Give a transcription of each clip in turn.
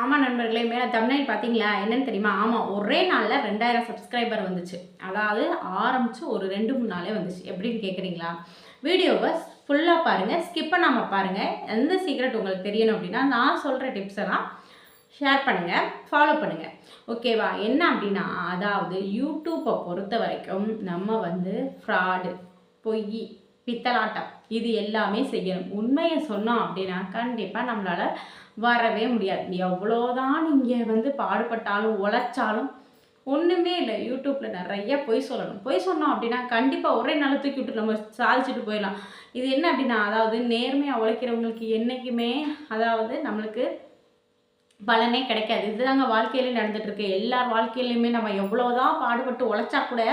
ஆமாம் நண்பர்களே மேலே தமிழில் பார்த்தீங்களா என்னென்னு தெரியுமா? ஆமாம் ஒரே நாளில் ரெண்டாயிரம் சப்ஸ்கிரைபர் வந்துச்சு. அதாவது ஆரம்பித்து ஒரு ரெண்டு மூணு நாளே வந்துச்சு. எப்படின்னு கேட்குறீங்களா வீடியோவை ஃபுல்லாக பாருங்கள் ஸ்கிப் பண்ணாமல் பாருங்கள் எந்த சீக்ரெட் உங்களுக்கு தெரியணும் அப்படின்னா நான் சொல்கிற டிப்ஸ் எல்லாம் ஷேர் பண்ணுங்கள் ஃபாலோ பண்ணுங்கள் ஓகேவா என்ன அப்படின்னா அதாவது யூடியூப்பை பொறுத்த வரைக்கும் நம்ம வந்து ஃப்ராடு பொய் பித்தலாட்டம் இது எல்லாமே செய்யணும். உண்மையை சொன்னோம் அப்படின்னா கண்டிப்பாக நம்மளால் வரவே முடியாது. எவ்வளோதான் நீங்கள் வந்து பாடுபட்டாலும் உழைச்சாலும் ஒன்றுமே இல்லை. யூடியூப்பில் நிறைய பொய் சொல்லணும். பொய் சொன்னோம் அப்படின்னா கண்டிப்பாக ஒரே நாள் தூக்கி விட்டு நம்ம சாதிச்சுட்டு போயிடலாம். இது என்ன அப்படின்னா அதாவது நேர்மையாக உழைக்கிறவங்களுக்கு என்றைக்குமே அதாவது நம்மளுக்கு பலனே கிடைக்காது. இதுதாங்க வாழ்க்கையிலே நடந்துகிட்ருக்கு எல்லார் வாழ்க்கையிலையுமே நம்ம எவ்வளோதான் பாடுபட்டு உழைச்சா கூட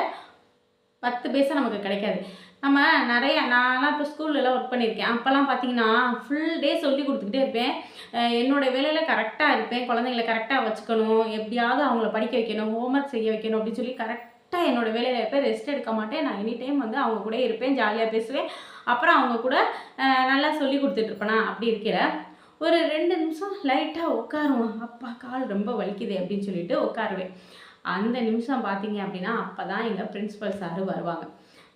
பத்து பைசா நமக்கு கிடைக்காது. நம்ம நிறைய நான்லாம் இப்போ ஸ்கூல்லலாம் ஒர்க் பண்ணியிருக்கேன். அப்போல்லாம் பார்த்தீங்கன்னா ஃபுல் டே சொல்லி கொடுத்துக்கிட்டே இருப்பேன். என்னோடய என்னோட வேலையில் கரெக்டாக இருப்பேன். குழந்தைங்கள கரெக்டாக வச்சுக்கணும். எப்படியாவது அவங்கள படிக்க வைக்கணும் ஹோம்ஒர்க் செய்ய வைக்கணும் அப்படின்னு சொல்லி கரெக்டாக என்னோட வேலையில் இருப்பேன் ரெஸ்ட் எடுக்க மாட்டேன். நான் எனி டைம் வந்து அவங்க கூட இருப்பேன் ஜாலியாக பேசுவேன். அப்புறம் அவங்க கூட நல்லா சொல்லி கொடுத்துட்ருப்பேனா அப்படி இருக்கிற ஒரு ரெண்டு நிமிஷம் லைட்டாக உட்காருவோம். அப்பா கால் ரொம்ப வலிக்குது அப்படின்னு சொல்லிட்டு உட்காருவேன். அந்த நிமிஷம் பார்த்தீங்க அப்படின்னா அப்போ தான் எங்கள் பிரின்ஸிபல் சார் வருவாங்க.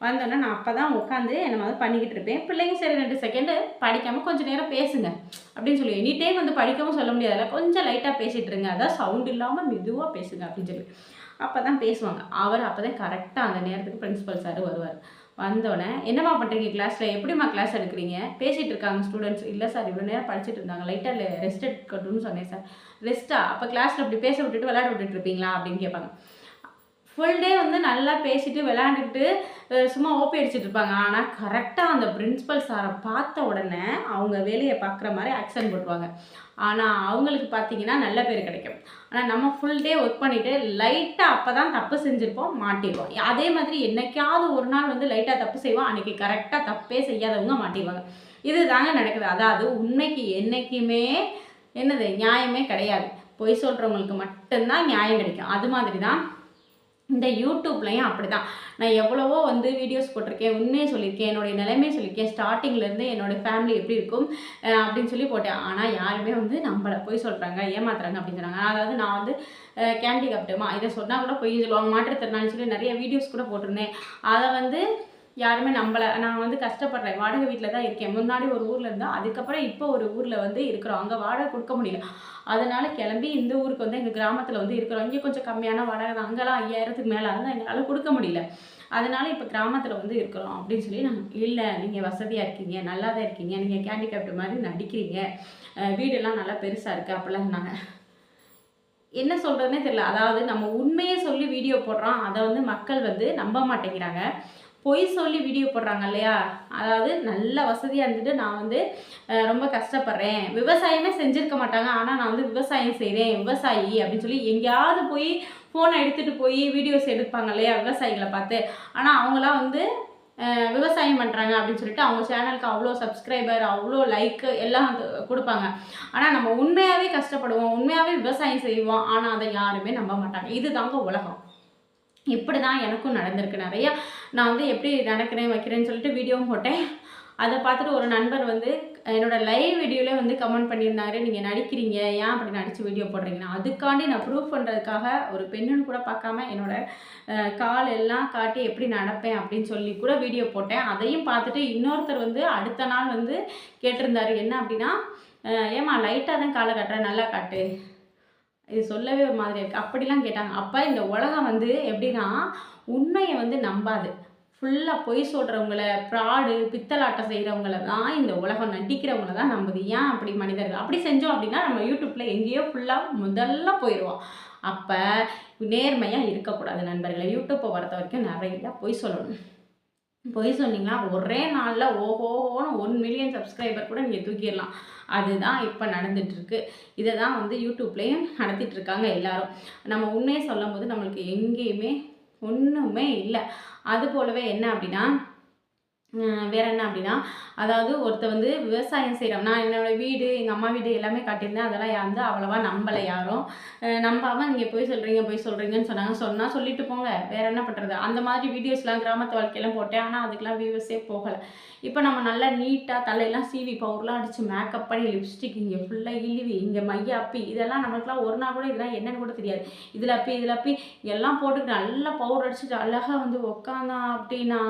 வந்தோன்னே நான் அப்போ தான் உட்காந்து என்ன மாதிரி பண்ணிக்கிட்டு இருப்பேன். பிள்ளைங்க சரி ரெண்டு செகண்டு படிக்காமல் கொஞ்சம் நேரம் பேசுங்க. அப்படின்னு சொல்லி எனி டைம் வந்து படிக்கவும் சொல்ல முடியாதுல்ல கொஞ்சம் லைட்டாக பேசிகிட்டு இருங்க. அதான் சவுண்ட் இல்லாமல் மெதுவாக பேசுங்க அப்படின்னு சொல்லி. அப்போ தான் பேசுவாங்க. அவர் அப்போ தான் கரெக்டாக அந்த நேரத்துக்கு பிரின்ஸிபல் சார் வருவார். வந்தோடனே என்னம்மா பண்ணுறீங்க கிளாஸில் எப்படிம்மா கிளாஸ் எடுக்கிறீங்க? பேசிகிட்டு இருக்காங்க ஸ்டூடெண்ட்ஸ் இல்லை சார் இவ்வளோ நேரம் படிச்சுட்டு இருந்தாங்க. லைட்டாக ரெஸ்ட் எடுக்கட்டும்னு சொன்னேன் சார் ரெஸ்ட்டாக அப்போ கிளாஸில் இப்படி பேச விட்டுட்டு விளையாட விட்டுட்டு இருப்பீங்களா? அப்படின்னு கேட்பாங்க. ஃபுல் டே வந்து நல்லா பேசிட்டு விளையாண்டுக்கிட்டு சும்மா ஓப்பி அடிச்சுட்டு இருப்பாங்க. ஆனால் கரெக்டாக அந்த பிரின்ஸிபல் சாரை பார்த்த உடனே அவங்க வேலையை பார்க்குற மாதிரி ஆக்ஷன் போட்டுருவாங்க. ஆனால் அவங்களுக்கு பார்த்தீங்கன்னா நல்ல பேர் கிடைக்கும். ஆனால் நம்ம ஃபுல் டே ஒர்க் பண்ணிவிட்டு லைட்டாக அப்போ தான் தப்பு செஞ்சுருப்போம் மாட்டிடுவோம் அதே மாதிரி என்னைக்காவது ஒரு நாள் வந்து லைட்டாக தப்பு செய்வோம் அன்றைக்கி கரெக்டாக தப்பே செய்யாதவங்க மாட்டிடுவாங்க இது தாங்க நடக்குது. அதாவது உண்மைக்கு என்றைக்குமே என்னது நியாயமே கிடையாது. பொய் சொல்கிறவங்களுக்கு மட்டும்தான் நியாயம் கிடைக்கும். அது மாதிரி தான் இந்த யூடியூப்லையும் அப்படி தான் நான் எவ்வளவோ வந்து வீடியோஸ் போட்டிருக்கேன் உண்மையை சொல்லியிருக்கேன் என்னுடைய நிலைமையை சொல்லியிருக்கேன் ஸ்டார்டிங்லேருந்து என்னோடய ஃபேமிலி எப்படி இருக்கும் அப்படின்னு சொல்லி போட்டேன். ஆனால் யாருமே வந்து நம்மளை போய் சொல்கிறாங்க ஏமாத்துறாங்க அப்படின்னு சொன்னாங்க. அதாவது நான் வந்து கேண்டி கப்டமா இதை சொன்னால் கூட பொய் சொல்லுவாங்க மாற்றுத்திறனாலும் சொல்லி நிறைய வீடியோஸ் கூட போட்டிருந்தேன். அதை வந்து யாருமே நம்மளை நான் வந்து கஷ்டப்படுறேன். வாடகை வீட்டில் தான் இருக்கேன். முன்னாடி ஒரு ஊரில் இருந்தால் அதுக்கப்புறம் இப்போ ஒரு ஊரில் வந்து இருக்கிறோம். அங்கே வாடகை கொடுக்க முடியல. அதனால் கிளம்பி இந்த ஊருக்கு வந்து எங்கள் கிராமத்தில் வந்து இருக்கிறோம். இங்கே கொஞ்சம் கம்மியான வாடகை தான். அங்கெல்லாம் ஐயாயிரத்துக்கு மேலே இருந்தால் எங்களால் கொடுக்க முடியல. அதனால் இப்போ கிராமத்தில் வந்து இருக்கிறோம் அப்படின்னு சொல்லி நாங்கள் இல்லை நீங்கள் வசதியாக இருக்கீங்க. நல்லா தான் இருக்கீங்க. நீங்கள் கேண்டிகேப்ட் மாதிரி நடிக்கிறீங்க. வீடெல்லாம் நல்லா பெருசாக இருக்குது அப்படிலாம் சொன்னாங்க. என்ன சொல்கிறதுனே தெரியல. அதாவது நம்ம உண்மையை சொல்லி வீடியோ போடுறோம். அதை வந்து மக்கள் வந்து நம்ப மாட்டேங்கிறாங்க. பொய் சொல்லி வீடியோ போடுறாங்க இல்லையா? அதாவது நல்ல வசதியாக இருந்துட்டு நான் வந்து ரொம்ப கஷ்டப்படுறேன். விவசாயமே செஞ்சுருக்க மாட்டாங்க. ஆனால் நான் வந்து விவசாயம் செய்கிறேன் விவசாயி அப்படின்னு சொல்லி எங்கேயாவது போய் ஃபோனை எடுத்துகிட்டு போய் வீடியோஸ் எடுப்பாங்க இல்லையா? விவசாயிகளை பார்த்து. ஆனால் அவங்களாம் வந்து விவசாயம் பண்ணுறாங்க அப்படின்னு சொல்லிட்டு அவங்க சேனலுக்கு அவ்வளோ சப்ஸ்கிரைபர் அவ்வளோ லைக்கு எல்லாம் வந்து கொடுப்பாங்க. ஆனால் நம்ம உண்மையாகவே கஷ்டப்படுவோம். உண்மையாகவே விவசாயம் செய்வோம். ஆனால் அதை யாருமே நம்ப மாட்டாங்க. இது தாங்க உலகம். இப்படி தான் எனக்கும் நடந்திருக்கு. நிறையா நான் வந்து எப்படி நடக்கிறேன் வைக்கிறேன்னு சொல்லிட்டு வீடியோவும் போட்டேன். அதை பார்த்துட்டு ஒரு நண்பர் வந்து என்னோட லைவ் வீடியோவில் வந்து கமெண்ட் பண்ணியிருந்தாரு நீங்கள் நடிக்கிறீங்க ஏன் அப்படி நடித்து வீடியோ போடுறீங்கன்னா? அதுக்காண்டி நான் ப்ரூஃப் பண்ணுறதுக்காக ஒரு பெண்ணுன்னு கூட பார்க்காம என்னோட கால் எல்லாம் காட்டி எப்படி நடப்பேன் அப்படின்னு சொல்லி கூட வீடியோ போட்டேன். அதையும் பார்த்துட்டு இன்னொருத்தர் வந்து அடுத்த நாள் வந்து கேட்டிருந்தாரு என்ன அப்படின்னா ஏமா ஏம்மா லைட்டாக தான் காலை காட்டுறேன் நல்லா காட்டு. இது சொல்லவே ஒரு மாதிரி இருக்குது அப்படிலாம் கேட்டாங்க. அப்போ இந்த உலகம் வந்து எப்படின்னா உண்மையை வந்து நம்பாது. ஃபுல்லாக பொய் சொல்கிறவங்கள ப்ராடு பித்தலாட்டம் செய்கிறவங்கள தான் இந்த உலகம் நடிக்கிறவங்கள தான் நம்புது. ஏன் அப்படி மனிதர்கள்? அப்படி செஞ்சோம் அப்படின்னா நம்ம யூடியூப்பில் எங்கேயோ ஃபுல்லாக முதல்ல போயிடுவோம் அப்போ நேர்மையாக இருக்கக்கூடாது நண்பர்களை. யூடியூப்பை பொறுத்த வரைக்கும் நிறையா பொய் சொல்லணும். பொய் சொன்னீங்கன்னா ஒரே நாளில் ஓஹோன்னு ஒன் மில்லியன் சப்ஸ்கிரைபர் கூட நீங்கள் தூக்கிடலாம். அதுதான் இப்போ நடந்துகிட்ருக்கு இதை தான் வந்து யூடியூப்லேயும் நடத்திட்டுருக்காங்க எல்லாரும். நம்ம உண்மையை சொல்லும் போது நம்மளுக்கு எங்கேயுமே ஒன்றுமே இல்லை. அது போலவே என்ன அப்படின்னா வேற என்ன அப்படின்னா அதாவது ஒருத்த வந்து விவசாயம் செய்கிறோம் நான் என்னோட வீடு எங்கள் அம்மா வீடு எல்லாமே காட்டியிருந்தேன். அதெல்லாம் வந்து அவ்வளோவா நம்பலை யாரும். நம்பாமல் நம்பாம நீங்கள் போய் சொல்கிறீங்க போய் சொல்கிறீங்கன்னு சொன்னாங்க. சொன்னால் சொல்லிட்டு போங்க. வேற என்ன பண்ணுறது அந்த மாதிரி வீடியோஸ்லாம் கிராமத்து வாழ்க்கையெல்லாம் போட்டேன். ஆனால் அதுக்கெல்லாம் வியூவர்ஸே போகலை. இப்போ நம்ம நல்லா நீட்டாக தலையெல்லாம் சீவி பவுர்லாம் அடித்து மேக்கப் பண்ணி லிப்ஸ்டிக் இங்கே ஃபுல்லாக இழுவி இங்கே மைய அப்பி இதெல்லாம் நம்மளுக்குலாம் ஒரு நாள் கூட இதெல்லாம் என்னென்னு கூட தெரியாது. இதில் அப்பி இதில் அப்பி எல்லாம் போட்டுக்கிட்டு நல்லா பவுடர் அடிச்சுட்டு அழகாக வந்து உக்காந்தான் அப்படின்னா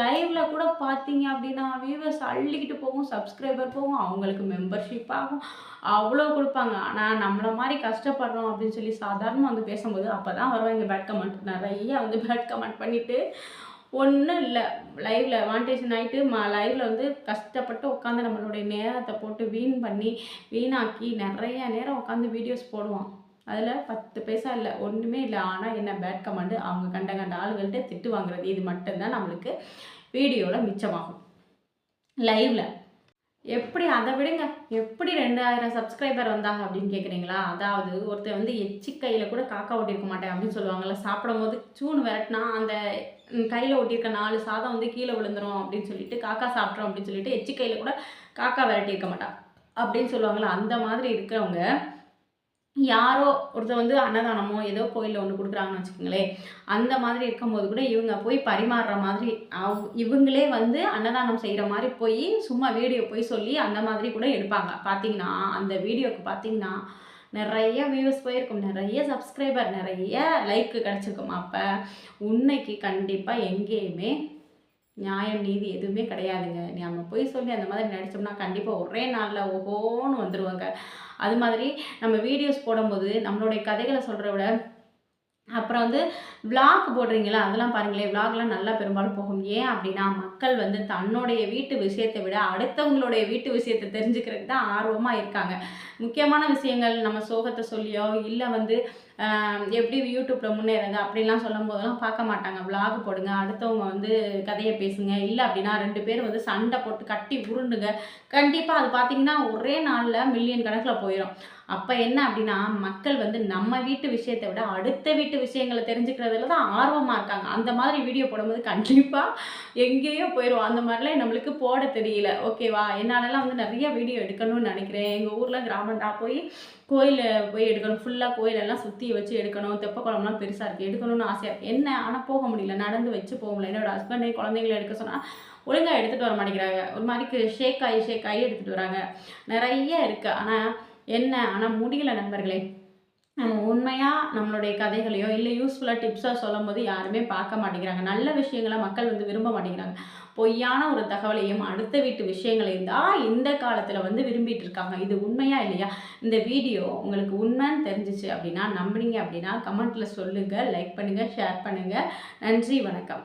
லைவில் கூட பார்த்தீங்க அப்படின்னா வியூவர்ஸ் அள்ளிக்கிட்டு போகும் சப்ஸ்கிரைபர் போகும் அவங்களுக்கு மெம்பர்ஷிப் ஆகும். அவ்வளோ கொடுப்பாங்க. ஆனால் நம்மளை மாதிரி கஷ்டப்படுறோம் அப்படின்னு சொல்லி சாதாரணமாக வந்து பேசும்போது அப்போ தான் வருவாங்க பேட் கமெண்ட் நிறைய வந்து பேட் கமெண்ட் பண்ணிவிட்டு ஒன்றும் இல்லை. லைவில் வாண்டேஷன் ஆகிட்டு ம லைவில் வந்து கஷ்டப்பட்டு உட்காந்து நம்மளுடைய நேரத்தை போட்டு வீண் பண்ணி வீணாக்கி நிறைய நேரம் உட்காந்து வீடியோஸ் போடுவோம் அதில் பத்து பைசா இல்லை ஒன்றுமே இல்லை. ஆனால் என்ன பேட் கமெண்ட் அவங்க கண்ட கண்ட ஆளுகள்கிட்ட திட்டு வாங்குறது. இது மட்டும்தான் நம்மளுக்கு வீடியோவில் மிச்சமாகும். லைவில் எப்படி அதை விடுங்க? எப்படி ரெண்டாயிரம் சப்ஸ்கிரைபர் வந்தாங்க அப்படின்னு கேட்குறீங்களா அதாவது ஒருத்தர் வந்து எச்சி கையில் கூட காக்கா ஓட்டியிருக்க மாட்டேன் அப்படின்னு சொல்லுவாங்கல்ல சாப்பிடும்போது சூன் விரட்டினா அந்த கையில் ஒட்டியிருக்க நாலு சாதம் வந்து கீழே விழுந்துரும் அப்படின்னு சொல்லிட்டு காக்கா சாப்பிட்றோம் அப்படின்னு சொல்லிட்டு எச்சி கையில் கூட காக்கா விரட்டியிருக்க மாட்டான் அப்படின்னு சொல்லுவாங்கள்ல அந்த மாதிரி இருக்கிறவங்க யாரோ ஒருத்தர் வந்து அன்னதானமோ ஏதோ கோயிலில் ஒன்று கொடுக்குறாங்கன்னு வச்சுக்கோங்களேன். அந்த மாதிரி இருக்கும்போது கூட இவங்க போய் பரிமாறுற மாதிரி அவ் இவங்களே வந்து அன்னதானம் செய்கிற மாதிரி போய் சும்மா வீடியோ போய் சொல்லி அந்த மாதிரி கூட எடுப்பாங்க. பார்த்தீங்கன்னா அந்த வீடியோவுக்கு பார்த்தீங்கன்னா நிறைய வியூஸ் போயிருக்கும். நிறைய சப்ஸ்கிரைபர் நிறைய லைக்கு கிடச்சிருக்கும் அப்போ உண்மைக்கு கண்டிப்பாக எங்கேயுமே நியாயம் நீதி எதுவுமே கிடையாதுங்க. நம்ம போய் சொல்லி அந்த மாதிரி நடித்தோம்னா கண்டிப்பாக ஒரே நாளில் ஓஹோன்னு வந்துடுவாங்க அது மாதிரி நம்ம வீடியோஸ் போடும்போது நம்மளுடைய கதைகளை சொல்கிறத விட அப்புறம் வந்து விளாக் போடுறீங்களா? அதெல்லாம் பாருங்களேன். விளாக்லாம் நல்லா பெரும்பாலும் போகும். ஏன் அப்படின்னா மக்கள் வந்து தன்னுடைய வீட்டு விஷயத்தை விட அடுத்தவங்களுடைய வீட்டு விஷயத்தை தெரிஞ்சுக்கிறதுக்கு தான் ஆர்வமாக இருக்காங்க. முக்கியமான விஷயங்கள் நம்ம சோகத்தை சொல்லியோ இல்லை வந்து எப்படி யூடியூப்பில் முன்னேறது அப்படிலாம் சொல்லும் போதெல்லாம் பார்க்க மாட்டாங்க. விளாக் போடுங்க அடுத்தவங்க வந்து கதையை பேசுங்க. இல்லை அப்படின்னா ரெண்டு பேர் வந்து சண்டை போட்டு கட்டி உருண்டுங்க. கண்டிப்பாக அது பார்த்தீங்கன்னா ஒரே நாளில் மில்லியன் கணக்கில் போயிடும் அப்போ என்ன அப்படின்னா மக்கள் வந்து நம்ம வீட்டு விஷயத்தை விட அடுத்த வீட்டு விஷயங்களை தெரிஞ்சுக்கிறதுல தான் ஆர்வமாக இருக்காங்க. அந்த மாதிரி வீடியோ போடும்போது கண்டிப்பாக எங்கேயோ போயிடும் அந்த மாதிரிலாம் நம்மளுக்கு போட தெரியல. ஓகேவா என்னாலலாம் வந்து நிறைய வீடியோ எடுக்கணும்னு நினைக்கிறேன். எங்கள் ஊரில் கிராமண்டா போய் கோயிலில் போய் எடுக்கணும். ஃபுல்லாக கோயிலெல்லாம் சுற்றி வச்சு எடுக்கணும். தெப்ப குளம்லாம் பெருசாக இருக்குது எடுக்கணும்னு ஆசையாக என்ன? ஆனால் போக முடியல. நடந்து வச்சு போக முடியல. என்னோட ஹஸ்பண்டே குழந்தைங்களை எடுக்க சொன்னால் ஒழுங்காக எடுத்துகிட்டு வர மாட்டேங்கிறாங்க. ஒரு மாதிரி ஷேக் ஆகி ஷேக் ஆகி எடுத்துகிட்டு வராங்க. நிறைய இருக்குது ஆனால் என்ன? ஆனால் முடியல நண்பர்களே. நம்ம உண்மையாக நம்மளுடைய கதைகளையோ இல்லை யூஸ்ஃபுல்லாக டிப்ஸாக சொல்லும் போது யாருமே பார்க்க மாட்டேங்கிறாங்க. நல்ல விஷயங்களை மக்கள் வந்து விரும்ப மாட்டேங்கிறாங்க. பொய்யான ஒரு தகவலையும் அடுத்த வீட்டு விஷயங்களையும் தான் இந்த காலத்தில் வந்து விரும்பிட்டு இருக்காங்க. இது உண்மையா இல்லையா? இந்த வீடியோ உங்களுக்கு உண்மைன்னு தெரிஞ்சிச்சு அப்படின்னா நம்புனீங்க அப்படின்னா கமெண்ட்டில் சொல்லுங்கள் லைக் பண்ணுங்கள் ஷேர் பண்ணுங்கள் நன்றி வணக்கம்.